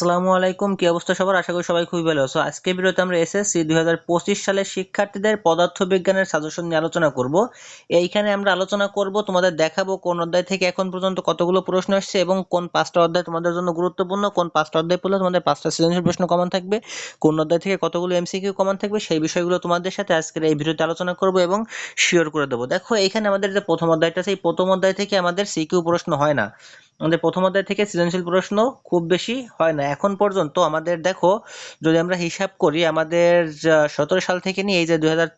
আসসালামু আলাইকুম, কি অবস্থা সবার? আশা করি সবাই খুবই ভালো আছো। আজকে ভিডিওতে আমরা এসএসসি দুই হাজার পঁচিশ সালের শিক্ষার্থীদের পদার্থবিজ্ঞানের সাজেশন নিয়ে আলোচনা করব। এইখানে আমরা আলোচনা করব, তোমাদের দেখাবো কোন অধ্যায় থেকে এখন পর্যন্ত কতগুলো প্রশ্ন আসছে এবং কোন পাঁচটা অধ্যায় তোমাদের জন্য গুরুত্বপূর্ণ, কোন পাঁচটা অধ্যায় পড়লে তোমাদের পাঁচটা সৃজনশীল প্রশ্ন কমন থাকবে, কোন অধ্যায় থেকে কতগুলো এমসিকিউ কমন থাকবে, সেই বিষয়গুলো তোমাদের সাথে আজকের এই ভিডিওতে আলোচনা করব এবং শিওর করে দেবো। দেখো, এইখানে আমাদের যে প্রথম অধ্যায়টা এই প্রথম অধ্যায় থেকে আমাদের সিকিউ প্রশ্ন হয় না। আমাদের প্রথম অধ্যায় থেকে সৃজনশীল প্রশ্ন খুব বেশি হয় না। এখন পর্যন্ত আমাদের, দেখো, যদি আমরা হিসাব করি, আমাদের সতেরো সাল থেকে নিয়ে এই যে দুই হাজার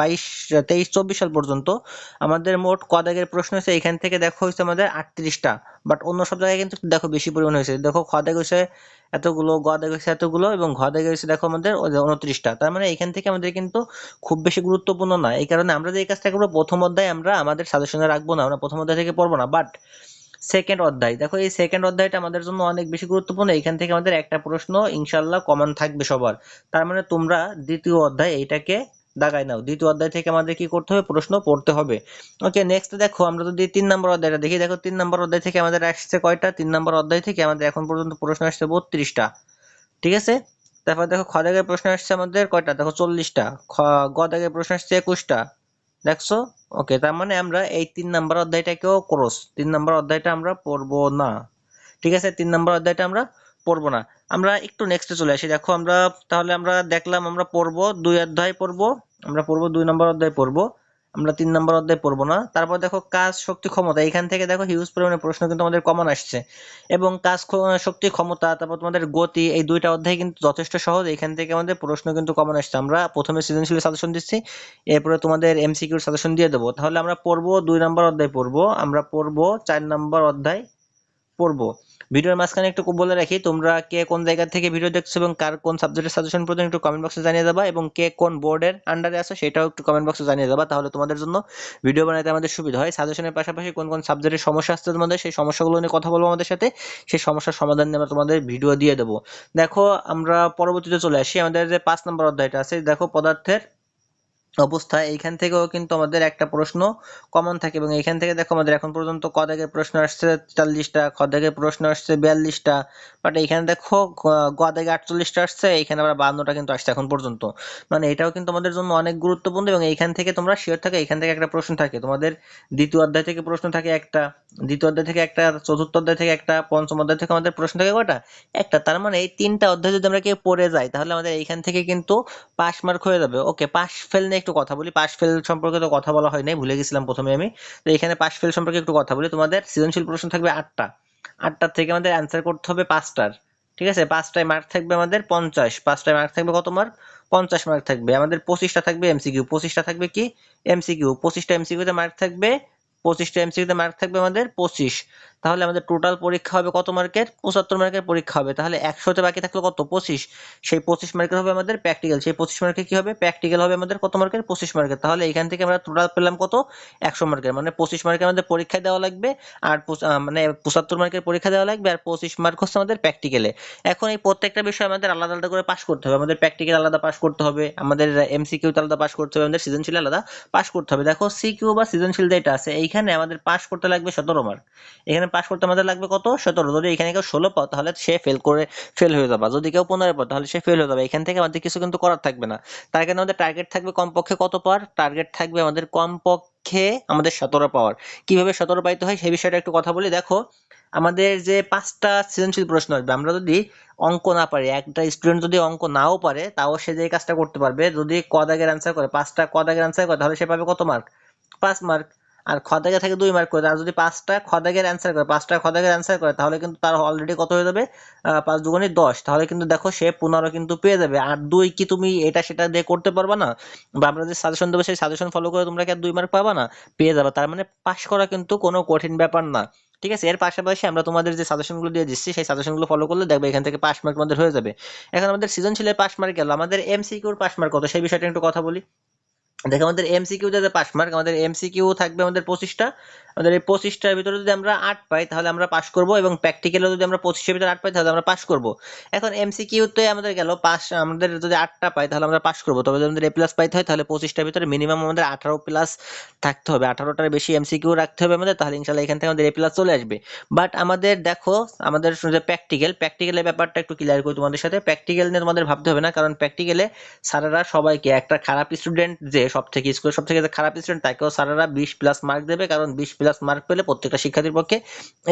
বাইশ, তেইশ, চব্বিশ সাল পর্যন্ত আমাদের মোট কদাগের প্রশ্ন হয়েছে, এখান থেকে, দেখো, হয়েছে আমাদের আটত্রিশটা। বাট অন্য সব জায়গায় কিন্তু, দেখো, বেশি পরিমাণ হয়েছে। দেখো খদাগ হয়েছে এতগুলো, গ হয়েছে এতগুলো, এবং ঘ দাগ হয়েছে, দেখো, আমাদের উনত্রিশটা তার মানে এখান থেকে আমাদের কিন্তু খুব বেশি গুরুত্বপূর্ণ না। এই কারণে আমরা যে এই কাজটা করব, প্রথম অধ্যায় আমরা আমাদের সাজেশনে রাখব না, আমরা প্রথম অধ্যায় থেকে পড়ব না। বাট সেকেন্ড অধ্যায়। দেখো, এই সেকেন্ড অধ্যায়টা আমাদের জন্য অনেক বেশি গুরুত্বপূর্ণ। এখান থেকে আমাদের একটা প্রশ্ন ইনশাল্লাহ কমন থাকবে সবার। তার মানে তোমরা দ্বিতীয় অধ্যায় এইটাকে দাগাই নাও। দ্বিতীয় অধ্যায় থেকে আমাদের কি করতে হবে? প্রশ্ন পড়তে হবে। ওকে নেক্সট দেখো, আমরা যদি তিন নম্বর অধ্যায়টা দেখি, দেখো, তিন নম্বর অধ্যায় থেকে আমাদের আসছে কয়টা? তিন নম্বর অধ্যায় থেকে আমাদের এখন পর্যন্ত প্রশ্ন আসছে বত্রিশটা। ঠিক আছে? তারপর দেখো, খ দাগের প্রশ্ন আসছে আমাদের কয়টা? দেখো, চল্লিশটা। খ প্রশ্ন আসছে একুশটা। দেখছ? ওকে তার মানে আমরা এই তিন নাম্বার অধ্যায়টাকেও ক্রস তিন নাম্বার অধ্যায়টা আমরা পড়ব না। ঠিক আছে? তিন নাম্বার অধ্যায়টা আমরা পড়ব না। আমরা একটু নেক্সটে চলে আসি। দেখো, আমরা তাহলে আমরা দেখলাম আমরা পড়ব, দুই অধ্যায় পড়ব, আমরা পড়ব, দুই নম্বর অধ্যায় পড়ব। আমরা তিন নম্বর অধ্যায় পড়ব না। তারপর দেখো কাজ, শক্তি, ক্ষমতা। এখান থেকে দেখো হিউজ পরিমাণে প্রশ্ন কিন্তু আমাদের কমন আসছে। এবং কাজ শক্তি, ক্ষমতা, তারপর তোমাদের গতি, এই দুইটা অধ্যায় কিন্তু যথেষ্ট সহজ। এখান থেকে আমাদের প্রশ্ন কিন্তু কমন আসছে। আমরা প্রথমে সৃজনশীল সাজেশন দিচ্ছি, এরপরে তোমাদের এমসিকিউর সাজেশন দিয়ে দেবো। তাহলে আমরা পড়ব দুই নম্বর অধ্যায় পড়ব। আমরা পড়ব চার নম্বর অধ্যায় পড়ব। ভিডিওর মাঝখানে একটু বলে রাখি, তোমরা কে কোন জায়গা থেকে ভিডিও দেখছ এবং কার কোন সাবজেক্টের সাজেশন প্রয়োজন একটু কমেন্ট বক্সে জানিয়ে দেবা এবং কে কোন বোর্ডের আন্ডারে আছো সেটাও একটু কমেন্ট বক্সে জানিয়ে দেবা, তাহলে তোমাদের জন্য ভিডিও বানাতে আমাদের সুবিধা হয়। সাজেশনের পাশাপাশি কোন কোন সাবজেক্টের সমস্যা আসছে তোমাদের, সেই সমস্যাগুলো নিয়ে কথা বলব আমাদের সাথে। সেই সমস্যার সমাধান নিয়ে আমরা তোমাদের ভিডিও দিয়ে দেবো। দেখো, আমরা পরবর্তীতে চলে আসি। আমাদের যে পাঁচ নম্বর অধ্যায়টা আছে, দেখো পদার্থের অবস্থায় এইখান থেকেও কিন্তু আমাদের একটা প্রশ্ন কমন থাকে এবং এইখান থেকে দেখো আমাদের এখন পর্যন্ত ক প্রশ্ন আসছে চল্লিশটা খ প্রশ্ন আসছে বিয়াল্লিশটা বাট এইখানে দেখো গ আটচল্লিশটা আসছে, এইখানে আবার বান্নটা কিন্তু আসছে এখন পর্যন্ত। মানে এটাও কিন্তু আমাদের জন্য অনেক গুরুত্বপূর্ণ এবং এইখান থেকে তোমরা শিওর থাকে এখান থেকে একটা প্রশ্ন থাকে। তোমাদের দ্বিতীয় অধ্যায় থেকে প্রশ্ন থাকে একটা, দ্বিতীয় অধ্যায় থেকে একটা, চতুর্থ অধ্যায় থেকে একটা, পঞ্চম অধ্যায় থেকে আমাদের প্রশ্ন থাকে কটা একটা। তার মানে এই তিনটা অধ্যায় যদি আমরা কেউ পড়ে যাই, তাহলে আমাদের এইখান থেকে কিন্তু পাস মার্ক হয়ে যাবে। ওকে পাস ফেল নিয়ে একটু কথা বলি। পাস ফেল সম্পর্কে তো কথা বলা হয় নাই, ভুলে গেছিলাম প্রথমে আমি। তো এখানে পাশ ফেল সম্পর্কে একটু কথা বলি। তোমাদের সৃজনশীল প্রশ্ন থাকবে আটটা। আটটার থেকে আমাদের অ্যান্সার করতে হবে পাঁচটার। ঠিক আছে? পাঁচটায় মার্ক থাকবে আমাদের পঞ্চাশ। পাঁচটায় মার্ক থাকবে কত মার্ক পঞ্চাশ মার্ক থাকবে। আমাদের পঁচিশটা থাকবে এমসিকিউ পঁচিশটা থাকবে কি? এমসিকিউ পঁচিশটা এমসিকিউতে মার্ক থাকবে, পঁচিশটা এমসিকিউতে মার্ক থাকবে আমাদের পঁচিশ। তাহলে আমাদের টোটাল পরীক্ষা হবে কত মার্কের পঁচাত্তর মার্কের পরীক্ষা হবে। তাহলে একশোতে বাকি থাকল কত? পঁচিশ। সেই পঁচিশ মার্কের হবে আমাদের প্র্যাকটিক্যাল সেই পঁচিশ মার্কের কি হবে? প্র্যাকটিক্যাল হবে আমাদের কত মার্কের পঁচিশ মার্কের তাহলে এখান থেকে আমরা টোটাল পেলাম কত? একশো মার্কের মানে পঁচিশ মার্কের আমাদের পরীক্ষা দেওয়া লাগবে আর মানে পঁচাত্তর মার্কের পরীক্ষা দেওয়া লাগবে আর পঁচিশ মার্ক হচ্ছে আমাদের প্র্যাকটিক্যালে এখন এই প্রত্যেকটা বিষয় আমাদের আলাদা আলাদা করে পাশ করতে হবে। আমাদের প্র্যাকটিক্যাল আলাদা পাশ করতে হবে। আমাদের এমসিকিউ আলাদা পাশ করতে হবে। আমাদের সৃজনশীল আলাদা পাশ করতে হবে। দেখো সিকিউ বা সৃজনশীল যেটা আছে, এইখানে আমাদের পাশ করতে লাগবে সতেরো মার্ক এখানে পাশ করতে আমাদের লাগবে কত? সতেরো। যদি এখানে কেউ ষোলো পাও, তাহলে সে ফেল করে ফেল হয়ে যাবে। যদি কেউ পনেরো পাও, তাহলে সে ফেল হয়ে যাবে। এখান থেকে আমাদের কিছু কিন্তু করার থাকবে না। তার কারণে আমাদের টার্গেট থাকবে কমপক্ষে কত পাওয়ার? টার্গেট থাকবে আমাদের কমপক্ষে আমাদের সতেরো পাওয়ার। কীভাবে সতেরো পাইতে হয় সেই বিষয়টা একটু কথা বলি। দেখো, আমাদের যে পাঁচটা সৃজনশীল প্রশ্ন আসবে, আমরা যদি অঙ্ক না পারি, একটা স্টুডেন্ট যদি অঙ্ক নাও পারে, তাও সে যে কাজটা করতে পারবে। যদি কদাগের অ্যান্সার করে, পাঁচটা কদাগের অ্যান্সার করে, তাহলে সে পাবে কত মার্ক পাঁচ মার্ক আর খদাগে থেকে দুই মার্ক করে, আর যদি পাঁচটা খদাগের অ্যান্সার করে, পাঁচটা খদাগের অ্যান্সার করে, তাহলে কিন্তু তার অলরেডি কত হয়ে যাবে? পাঁচ দুগুণে দশ। তাহলে কিন্তু দেখো সে পনেরো কিন্তু পেয়ে যাবে। আর দুই কি তুমি এটা সেটা দিয়ে করতে পারবা না? বা আমরা যে সাজেশন দেবো, সেই সাজেশন ফলো করে তোমরা কি আর দুই মার্ক পাবা না? পেয়ে যাবে। তার মানে পাশ করা কিন্তু কোনো কঠিন ব্যাপার না। ঠিক আছে? এর পাশাপাশি আমরা তোমাদের যে সাজেশনগুলো দিয়ে দিচ্ছি, সেই সাজেশনগুলো ফলো করলে দেখবে এখান থেকে পাস মার্ক আমাদের হয়ে যাবে। এখন আমাদের সৃজনশীলের পাস মার্ক গেল। আমাদের এমসিকিউর পাস মার্ক কত? সেই বিষয়টা একটু কথা বলি। দেখো, আমাদের এমসিকিউ যাতে পাস মার্ক আমাদের এমসিকিউ থাকবে আমাদের পঁচিশটা। আমাদের এই পঁচিশটার ভিতরে যদি আমরা আট পাই, তাহলে আমরা পাস করব এবং প্র্যাকটিক্যালে যদি আমরা পঁচিশের ভিতরে আট পাই, তাহলে আমরা পাস করব। এখন এমসিকিউতে আমাদের গেল পাস আমাদের যদি আটটা পাই, তাহলে আমরা পাস করব। তবে যদি আমাদের এ প্লাস পাইতে হয়, তাহলে পঁচিশটার ভিতরে মিনিমাম আমাদের আঠারো প্লাস থাকতে হবে। আঠারোটার বেশি এমসিকিউ রাখতে হবে আমাদের, তাহলে ইনশাল্লাহ এখান থেকে আমাদের এ প্লাস চলে আসবে। বাট আমাদের দেখো, আমাদের যে প্র্যাকটিক্যাল প্র্যাকটিক্যালের ব্যাপারটা একটু ক্লিয়ার করি তোমাদের সাথে। প্র্যাকটিক্যাল নিয়ে তোমাদের ভাবতে হবে না, কারণ প্র্যাকটিক্যালে স্যারেরা সবাইকে, একটা খারাপ স্টুডেন্ট যে সব থেকে স্কুলের সব থেকে খারাপ স্টুডেন্ট তাকেও স্যারেরা বিশ প্লাস মার্ক দেবে, কারণ বিশ প্লাস মার্ক পেলে প্রত্যেকটা শিক্ষার্থীর পক্ষে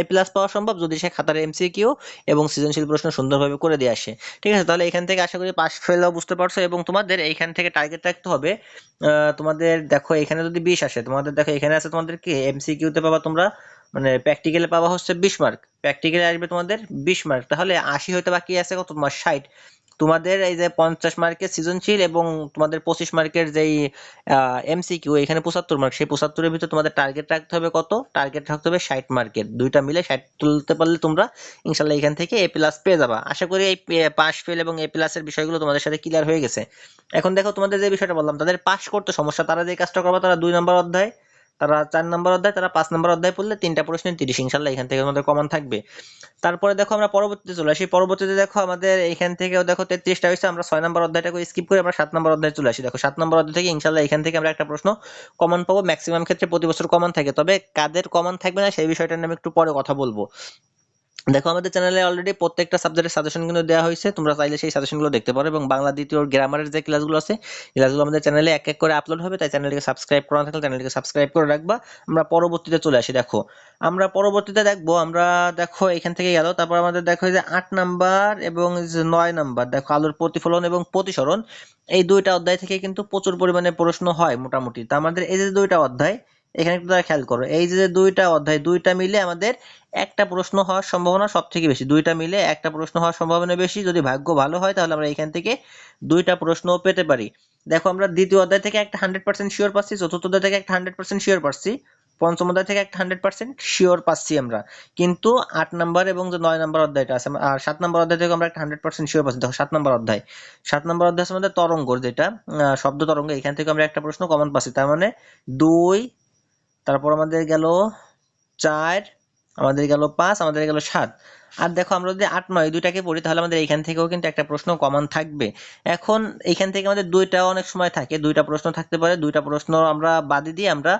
এ প্লাস পাওয়া সম্ভব যদি সে খাতার এমসিকিউ এবং সৃজনশীল প্রশ্ন সুন্দরভাবে করে দিয়ে আসে। ঠিক আছে, তাহলে এখান থেকে আশা করি পাস ফেলও বুঝতে পারছ? এবং তোমাদের এইখান থেকে টার্গেট রাখতে হবে তোমাদের দেখো এখানে যদি বিশ আসে, তোমাদের দেখো এখানে আছে তোমাদের কি? এমসিকিউতে পাবা তোমরা মানে প্র্যাকটিক্যালে পাবা হচ্ছে বিশ মার্ক প্র্যাকটিক্যালে আসবে তোমাদের বিশ মার্ক তাহলে আশি হয়তো বাকি আছে কত? তোমার ষাট। তোমাদের এই যে পঞ্চাশ মার্কের সৃজনশীল এবং তোমাদের পঁচিশ মার্কের যেই এমসিকিউ এখানে পঁচাত্তর মার্ক সেই পঁচাত্তরের ভিতরে তোমাদের টার্গেট রাখতে হবে কত? টার্গেট রাখতে হবে ষাট মার্কের। দুইটা মিলে ষাট তুলতে পারলে তোমরা ইনশাল্লাহ এখান থেকে এ প্লাস পেয়ে যাবা। আশা করি এই পাস ফেল এবং এ প্লাসের বিষয়গুলো তোমাদের সাথে ক্লিয়ার হয়ে গেছে। এখন দেখো তোমাদের যে বিষয়টা বললাম, তাদের পাস করতে সমস্যা, তারা যে কাজটা করবে, তারা দুই নম্বর অধ্যায়। তারা চার নম্বর অধ্যায়, তারা পাঁচ নম্বর অধ্যায় পড়লে তিনটা প্রশ্নের তিরিশ, ইনশাল্লাহ এখান থেকে আমাদের কমন থাকবে। তারপরে দেখো আমরা পরবর্তীতে চলে আসি। পরবর্তীতে দেখো আমাদের এখান থেকেও দেখো তেত্রিশটা হয়েছে, আমরা ছয় নম্বর অধ্যায়টাকে স্কিপ করে আমরা সাত নম্বর অধ্যায় চলে আসি। দেখো সাত নম্বর অধ্যায় থেকে ইনশাল্লাহ এখান থেকে আমরা একটা প্রশ্ন কমন পাবো। ম্যাক্সিমাম ক্ষেত্রে প্রতি বছর কমন থাকে। তবে কাদের কমন থাকবে না সেই বিষয়টা নিয়ে আমি একটু পরে কথা বলব। দেখো, আমাদের চ্যানেলে অলরেডি প্রত্যেকটা সাবজেক্টের সাজেশন কিন্তু দেওয়া হয়েছে। তোমরা চাইলে সেই সাজেশনগুলো দেখতে পারো এবং বাংলা দ্বিতীয় গ্রামারের যে ক্লাসগুলো আছে ক্লাসগুলো আমাদের চ্যানেলে এক এক করে আপলোড হবে, তাই চ্যানেলটিকে সাবস্ক্রাইব করা থাকলে চ্যানেলটিকে সাবস্ক্রাইব করে রাখবা। আমরা পরবর্তীতে চলে আসি, দেখো। আমরা পরবর্তীতে দেখব, আমরা দেখো এখান থেকে গেল। তারপর আমাদের দেখো যে আট নাম্বার এবং নয় নাম্বার। দেখো, আলোর প্রতিফলন এবং প্রতিসরণ। এই দুইটা অধ্যায় থেকে কিন্তু প্রচুর পরিমাণে প্রশ্ন হয় মোটামুটি। তা আমাদের এই যে দুইটা অধ্যায় এখানে একটু তারা খেয়াল করো। এই যে দুইটা অধ্যায়, দুইটা মিলে আমাদের একটা প্রশ্ন হওয়ার সম্ভাবনা সব থেকে বেশি। দুইটা মিলে একটা প্রশ্ন হওয়ার সম্ভাবনা বেশি। যদি ভাগ্য ভালো হয়, তাহলে আমরা এখান থেকে দুইটা প্রশ্নও পেতে পারি। দেখো, আমরা দ্বিতীয় অধ্যায় থেকে একটা হান্ড্রেড পার্সেন্ট শিওর পাচ্ছি, চতুর্থ অধ্যায় থেকে একটা হান্ড্রেড পার্সেন্ট শিওর পাচ্ছি, পঞ্চম অধ্যায় থেকে একটা হান্ড্রেড পার্সেন্ট শিওর পাচ্ছি আমরা। কিন্তু আট নাম্বার এবং যে নয় নাম্বার অধ্যায়টা আছে, আর সাত নাম্বার অধ্যায় থেকে আমরা একটা হান্ড্রেড পার্সেন্ট শিওর পাচ্ছি। দেখো, সাত নাম্বার অধ্যায়। সাত নাম্বার অধ্যায় আছে আমাদের তরঙ্গ, যেটা শব্দ তরঙ্গ। এখান থেকে আমরা একটা প্রশ্ন কমন পাচ্ছি। তার মানে দুই তারপর আমাদের গেল চার, আমাদের গেল পাঁচ, আমাদের গেল সাত। আর দেখো আমরা যদি আট, নয় দুইটাকে পড়ি, তাহলে আমাদের এখান থেকেও কিন্তু একটা প্রশ্ন কমন থাকবে। এখন এখান থেকে আমাদের দুইটা অনেক সময় থাকে, দুইটা প্রশ্ন থাকতে পারে, দুইটা প্রশ্ন আমরা বাদে দিয়ে আমরা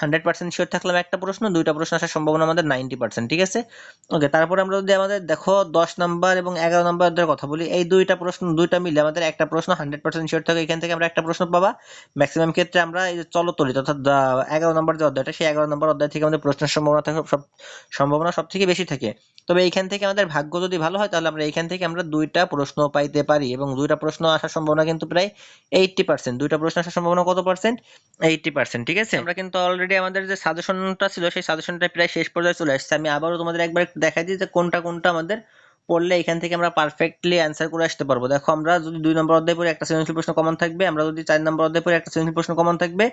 হান্ড্রেড পার্সেন্ট শিওর থাকলাম একটা প্রশ্ন, দুইটা প্রশ্ন আসার সম্ভাবনা আমাদের নাইনটি পার্সেন্ট ঠিক আছে? ওকে তারপর আমরা যদি আমাদের দেখো দশ নাম্বার এবং এগারো নাম্বার কথা বলি, এই দুইটা প্রশ্ন, দুইটা মিলে আমাদের একটা প্রশ্ন হান্ড্রেড পার্সেন্ট শিওর থাকে, এখান থেকে আমরা একটা প্রশ্ন পাবা। ম্যাক্সিমাম ক্ষেত্রে আমরা এই যে চলতরিত অর্থাৎ এগারো নম্বর যে অধ্যায়টা, সেই এগারো নম্বর অধ্যায় থেকে আমাদের প্রশ্নের সম্ভাবনা থাকে, সব সম্ভাবনা সব থেকে বেশি থাকে। তবে এইখান থেকে আমাদের ভাগ্য যদি ভালো হয়, তাহলে আমরা এইখান থেকে আমরা দুইটা প্রশ্ন পাইতে পারি এবং দুইটা প্রশ্ন আসার সম্ভাবনা কিন্তু প্রায় এইটটি পার্সেন্ট দুইটা প্রশ্ন আসার সম্ভাবনা কত পার্সেন্ট এইটটি পার্সেন্ট ঠিক আছে? আমরা কিন্তু অলরেডি আমাদের যে সাজেশনটা ছিল, সেই সাজেশনটা প্রায় শেষ পর্যায়ে চলে আসছে। আমি আবারও তোমাদের একবার দেখাই দিই যে কোনটা কোনটা আমাদের পড়লে এখান থেকে আমরা পারফেক্টলি অ্যান্সার করে আসতে পারব। দেখো, আমরা যদি দুই নম্বর অধ্যায় পড়ে একটা সৃজনশীল প্রশ্ন কমন থাকবে, আমরা যদি চার নম্বর অধ্যায় পড়ে একটা সৃজনশীল প্রশ্ন কমন থাকবে,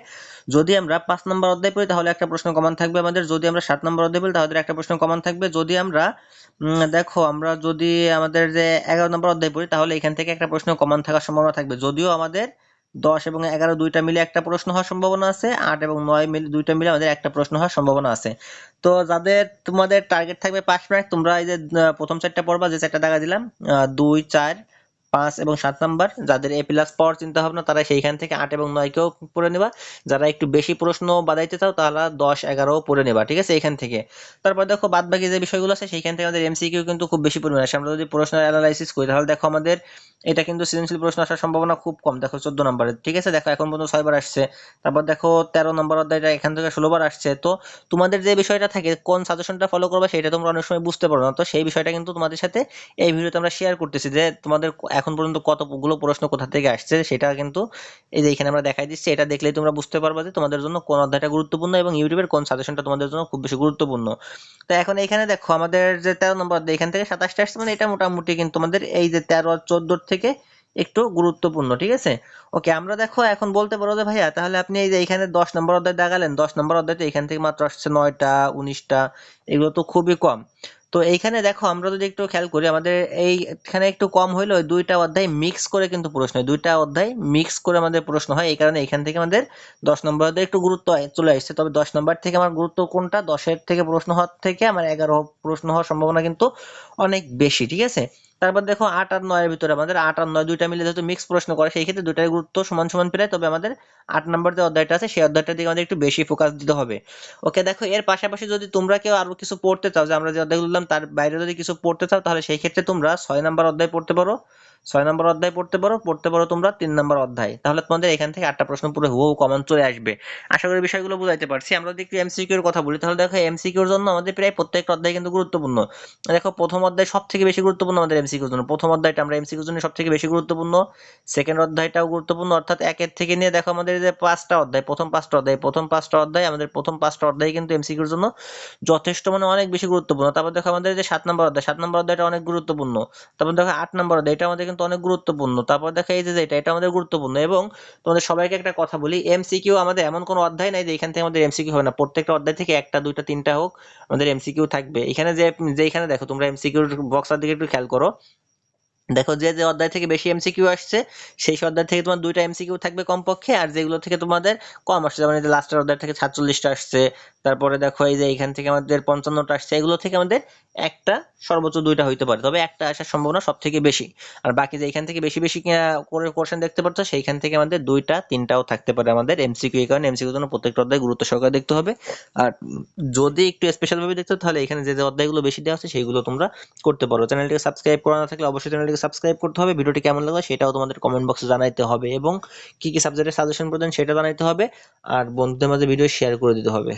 যদি আমরা পাঁচ নম্বর অধ্যায় পড়ি তাহলে একটা প্রশ্ন কমন থাকবে আমাদের। যদি আমরা সাত নম্বর অধ্যায় পড়ি তাহলে একটা প্রশ্ন কমন থাকবে। যদি আমরা দেখো, আমরা যদি আমাদের যে এগারো নম্বর অধ্যায় পড়ি তাহলে এখান থেকে একটা প্রশ্ন কমন থাকার সম্ভাবনা থাকবে। যদিও আমাদের দশ এবং এগারো দুইটা মিলে একটা প্রশ্ন হওয়ার সম্ভাবনা আছে, আট এবং নয় মিলে দুইটা মিলে আমাদের একটা প্রশ্ন হওয়ার সম্ভাবনা আছে। তো যাদের তোমাদের টার্গেট থাকবে পাঁচ মার্ক তোমরা এই যে প্রথম চারটা পড়বা, যে চারটা দেখা দিলাম দুই, চার পাঁচ এবং সাত নাম্বার, যাদের এ প্লাস পাওয়ার চিন্তা ভাবনা তারা সেইখান থেকে আট এবং নয়কেও পড়ে নেবা। যারা একটু বেশি প্রশ্ন বাদাইতে চাও তাহলে দশ, এগারো পড়ে নেবা, ঠিক আছে, এখান থেকে। তারপর দেখো বাদ বাকি যে বিষয়গুলো আছে, সেইখান থেকে আমাদের এমসিকিউ কিন্তু খুব বেশি পরিমাণে আসে। আমরা যদি প্রশ্ন অ্যানালাইসিস করি, তাহলে দেখো আমাদের এটা কিন্তু সৃজনশীল প্রশ্ন আসার সম্ভাবনা খুব কম। দেখো, চোদ্দ নম্বরে ঠিক আছে, দেখো, এখন পর্যন্ত ছয়বার আসছে। তারপর দেখো, তেরো নম্বর অধ্যায়টা এখান থেকে ষোলোবার আসছে। তো তোমাদের যে বিষয়টা থাকে, কোন সাজেশনটা ফলো করবে, সেটা তোমরা অনেক সময় বুঝতে পারো না। তো সেই বিষয়টা কিন্তু তোমাদের সাথে এই ভিডিওতে আমরা শেয়ার করতেছি যে তোমাদের এখন পর্যন্ত কতগুলো প্রশ্ন কোথা থেকে আসছে সেটা কিন্তু এই যে এখানে আমরা দেখাই দিচ্ছি, এটা দেখলেই তোমরা বুঝতে পারবে যে তোমাদের জন্য কোন অধ্যায়টা গুরুত্বপূর্ণ এবং ইউটিউবের কোন সাজেশনটা তোমাদের জন্য খুব বেশি গুরুত্বপূর্ণ। তো এখন এখানে দেখো, আমাদের যে তেরো নম্বর অধ্যায়, এখান থেকে সাতাশটা আসছে মানে এটা মোটামুটি কিন্তু তোমাদের এই যে তেরো চোদ্দ থেকে একটু গুরুত্বপূর্ণ, ঠিক আছে? ওকে, আমরা দেখো এখন বলতে পারো যে ভাইয়া, তাহলে আপনি এই যে এখানে দশ নম্বর অধ্যায় দেখালেন, দশ নম্বর অধ্যায়তে এখান থেকে মাত্র আসছে নয়টা, উনিশটা, এগুলো তো খুবই কম। তো এইখানে দেখো, আমরা যদি একটু খেয়াল করি, আমাদের এইখানে একটু কম হইল দুইটা অধ্যায় মিক্স করে কিন্তু প্রশ্ন হয়। দুইটা অধ্যায় মিক্স করে আমাদের প্রশ্ন হয়, এই কারণে এখান থেকে আমাদের দশ নম্বর অধ্যায় একটু গুরুত্ব চলে আসছে। তবে দশ নম্বর থেকে আমার গুরুত্ব কোনটা? দশের থেকে প্রশ্ন হওয়ার থেকে আমার এগারো প্রশ্ন হওয়ার সম্ভাবনা কিন্তু অনেক বেশি, ঠিক আছে? তারপর দেখো আট আর নয়ের ভিতরে আমাদের আট আর নয় দুইটা মিলে যেহেতু মিক্স প্রশ্ন করে, সেই ক্ষেত্রে দুইটার গুরুত্ব সমান সমান পেলে তবে আমাদের আট নম্বর যে অধ্যায়টা আছে, সেই অধ্যায়টার দিকে আমাদের একটু বেশি ফোকাস দিতে হবে। ওকে দেখো, এর পাশাপাশি যদি তোমরা কেউ আরও কিছু পড়তে চাও, যে আমরা যে অধ্যায়গুলো বললাম, তার বাইরে যদি কিছু পড়তে চাও, তাহলে সেই ক্ষেত্রে তোমরা ছয় নম্বর অধ্যায় পড়তে পারো। ছয় নম্বর অধ্যায় পড়তে পারো পড়তে পারো তোমরা তিন নম্বর অধ্যায়। তাহলে তোমাদের এখান থেকে আটটা প্রশ্ন পুরো হুবহু কমন চলে আসবে। আশা করি বিষয়গুলো বুঝাইতে পারছি। আমরা যদি একটু এমসিকিউ এর কথা বলি, তাহলে দেখো এমসিকিউ এর জন্য আমাদের প্রায় প্রত্যেকটা অধ্যায় কিন্তু গুরুত্বপূর্ণ। দেখো প্রথম অধ্যায় সব থেকে বেশি গুরুত্বপূর্ণ আমাদের এমসিকিউ জন্য। প্রথম অধ্যায়টা আমরা এমসিকিউ জন্য সব থেকে বেশি গুরুত্বপূর্ণ। সেকেন্ড অধ্যায়টাও গুরুত্বপূর্ণ। অর্থাৎ একের থেকে নিয়ে দেখো আমাদের যে পাঁচটা অধ্যায়, প্রথম পাঁচটা অধ্যায়, প্রথম পাঁচটা অধ্যায়, আমাদের প্রথম পাঁচটা অধ্যায় কিন্তু এমসিকিউর জন্য যথেষ্ট মানে অনেক বেশি গুরুত্বপূর্ণ। তারপর দেখো আমাদের যে সাত নম্বর অধ্যায়, সাত নম্বর অধ্যায়টা অনেক গুরুত্বপূর্ণ। তারপর দেখো আট নম্বর অধ্যায়, এটা আমাদের কিন্তু অনেক গুরুত্বপূর্ণ। তারপর দেখা এই যে এটা এটা আমাদের গুরুত্বপূর্ণ এবং তোমাদের সবাইকে একটা কথা বলি এমসিকিউ আমাদের এমন কোনো অধ্যায় নাই যে এখান থেকে আমাদের এমসিকিউ হবে না। প্রত্যেকটা অধ্যায় থেকে একটা, দুইটা, তিনটা হোক, আমাদের এমসিকিউ থাকবে। এখানে যে যেখানে দেখো তোমরা এমসিকিউর বক্সার দিকে একটু খেয়াল করো। দেখো যে যে অধ্যায় থেকে বেশি এমসিকিউ আসছে, সেই অধ্যায় থেকে তোমার দুইটা এমসিকিউ থাকবে কমপক্ষে, আর যেগুলো থেকে তোমাদের কম আসছে, যেমন লাস্টের অধ্যায় থেকে সাতচল্লিশটা আসছে, তারপরে দেখো এই যে এখান থেকে আমাদের পঞ্চান্নটা আসছে, এগুলো থেকে আমাদের একটা, সর্বোচ্চ দুইটা হইতে পারে, তবে একটা আসার সম্ভাবনা সব থেকে বেশি। আর বাকি যে এখান থেকে বেশি বেশি করে কোশ্চেন দেখতে পাচ্ছ সেইখান থেকে আমাদের দুইটা, তিনটাও থাকতে পারে আমাদের এমসিকিউ এই কারণে। এমসিকিউ জন্য প্রত্যেকটা অধ্যায় গুরুত্ব সহকারে দেখতে হবে। আর যদি একটু স্পেশাল ভাবে দেখতে তাহলে এখানে যে যে অধ্যায়গুলো বেশি দেওয়া আছে, সেইগুলো তোমরা করতে পারো। চ্যানেলটিকে সাবস্ক্রাইব করা না থাকলে অবশ্যই চ্যানেলটিকে সাবস্ক্রাইব করতে হবে। ভিডিওটি কেমন লাগল সেটাও তোমাদের কমেন্ট বক্সে জানাইতে হবে এবং কি কি সাবজেক্টের সাজেশন প্রয়োজন সেটা জানাইতে হবে। আর বন্ধুদের মাঝে ভিডিও শেয়ার করে দিতে হবে।